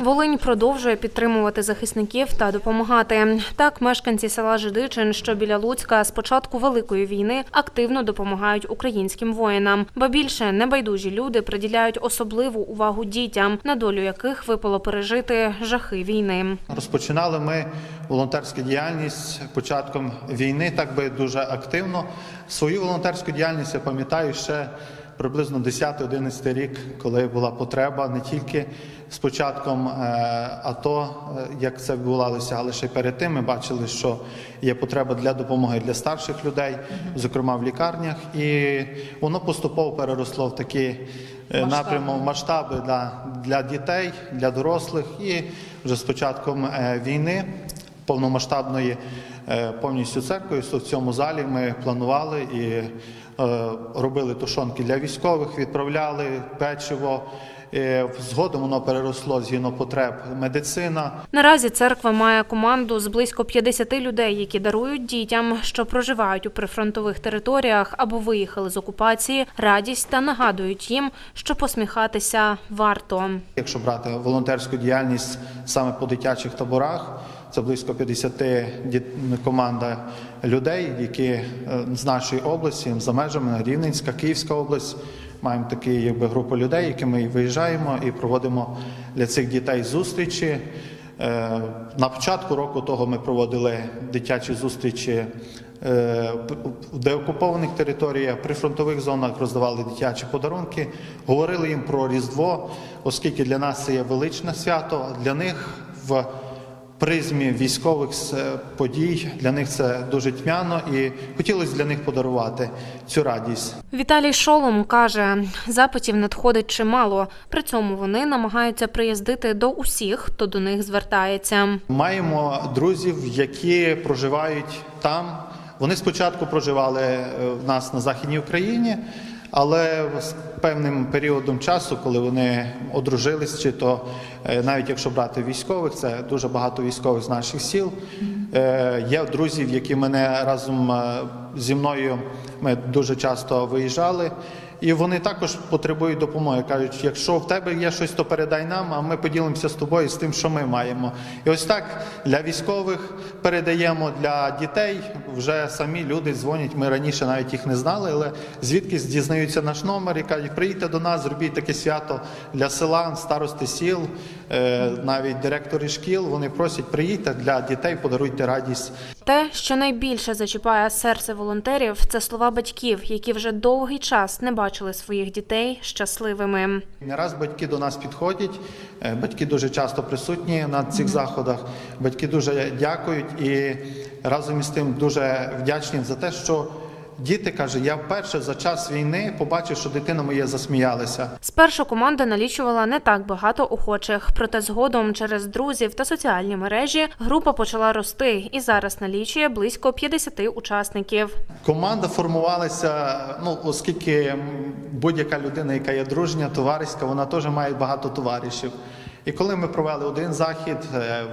Волинь продовжує підтримувати захисників та допомагати. Так, мешканці села Жидичин, що біля Луцька, з початку великої війни активно допомагають українським воїнам. Ба більше небайдужі люди приділяють особливу увагу дітям, на долю яких випало пережити жахи війни. Розпочинали ми волонтерську діяльність початком війни, так би дуже активно. Свою волонтерську діяльність я пам'ятаю ще приблизно 10-11 рік, коли була потреба не тільки з початком е, АТО, е, як це відбувалося, але ще перед тим ми бачили, що є потреба для допомоги для старших людей, зокрема в лікарнях, і воно поступово переросло в такі е, напрямок масштаби для, для дітей, для дорослих. І вже з початком е, війни повномасштабної е, повністю церквою, в цьому залі ми планували і е, робили тушонки для військових, відправляли печиво. Е, Згодом воно переросло згідно потреб медицина, Наразі церква має команду з близько 50 людей, які дарують дітям, що проживають у прифронтових територіях або виїхали з окупації, радість та нагадують їм, що посміхатися варто. Якщо брати волонтерську діяльність саме по дитячих таборах, це близько 50 діт- команда людей, які е, з нашої області, за межами Рівненська, Київська область. Маємо такі якби групу людей, які ми виїжджаємо і проводимо для цих дітей зустрічі. Е, На початку року того ми проводили дитячі зустрічі е, в деокупованих територіях, при фронтових зонах роздавали дитячі подарунки, говорили їм про Різдво, оскільки для нас це є величне свято, для них в призмі військових е, подій для них це дуже тьмяно і хотілося для них подарувати цю радість. Віталій Шолом каже, запитів надходить чимало. При цьому вони намагаються приїздити до усіх, хто до них звертається. Маємо друзів, які проживають там. Вони спочатку проживали е, в нас на Західній Україні, але з певним періодом часу, коли вони одружились, чи то е, навіть якщо брати військових, це дуже багато військових з наших сіл. Е, Є друзів, які мене разом е, зі мною ми дуже часто виїжджали. І вони також потребують допомоги. кажуть, якщо в тебе є щось, то передай нам, а ми поділимося з тобою з тим, що ми маємо. І ось так для військових передаємо для дітей. Вже самі люди дзвонять. Ми раніше навіть їх не знали, але звідки дізнаються наш номер і кажуть, приїдьте до нас, зробіть таке свято для села, старости сіл, навіть директори шкіл. Вони просять, приїдьте для дітей, подаруйте радість. Те, що найбільше зачіпає серце волонтерів, це слова батьків, які вже довгий час не бачили своїх дітей щасливими. Не раз батьки до нас підходять, е, батьки дуже часто присутні на цих заходах. Батьки дуже дякують і разом із тим дуже вдячні за те, що діти каже, я вперше за час війни побачив, що дитина моя засміялася. Спершу команда налічувала не так багато охочих, проте згодом через друзів та соціальні мережі група почала рости і зараз налічує близько 50 учасників. Команда формувалася, ну оскільки будь-яка людина, яка є дружня, товариська, вона теж має багато товаришів. І коли ми провели один захід, е,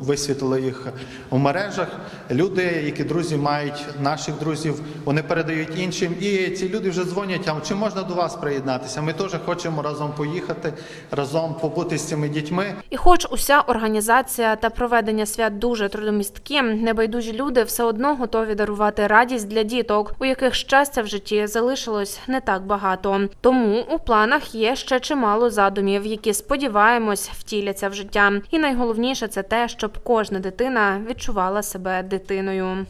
висвітлили їх у мережах, люди, які друзі мають наших друзів, вони передають іншим. І ці люди вже дзвонять, а чи можна до вас приєднатися? Ми теж хочемо разом поїхати, разом побути з цими дітьми. І хоч уся організація та проведення свят дуже трудомісткі, небайдужі люди все одно готові дарувати радість для діток, у яких щастя в житті залишилось не так багато. Тому у планах є ще чимало задумів, які сподіваємось втіляться в життя. І найголовніше це те, щоб кожна дитина відчувала себе дитиною.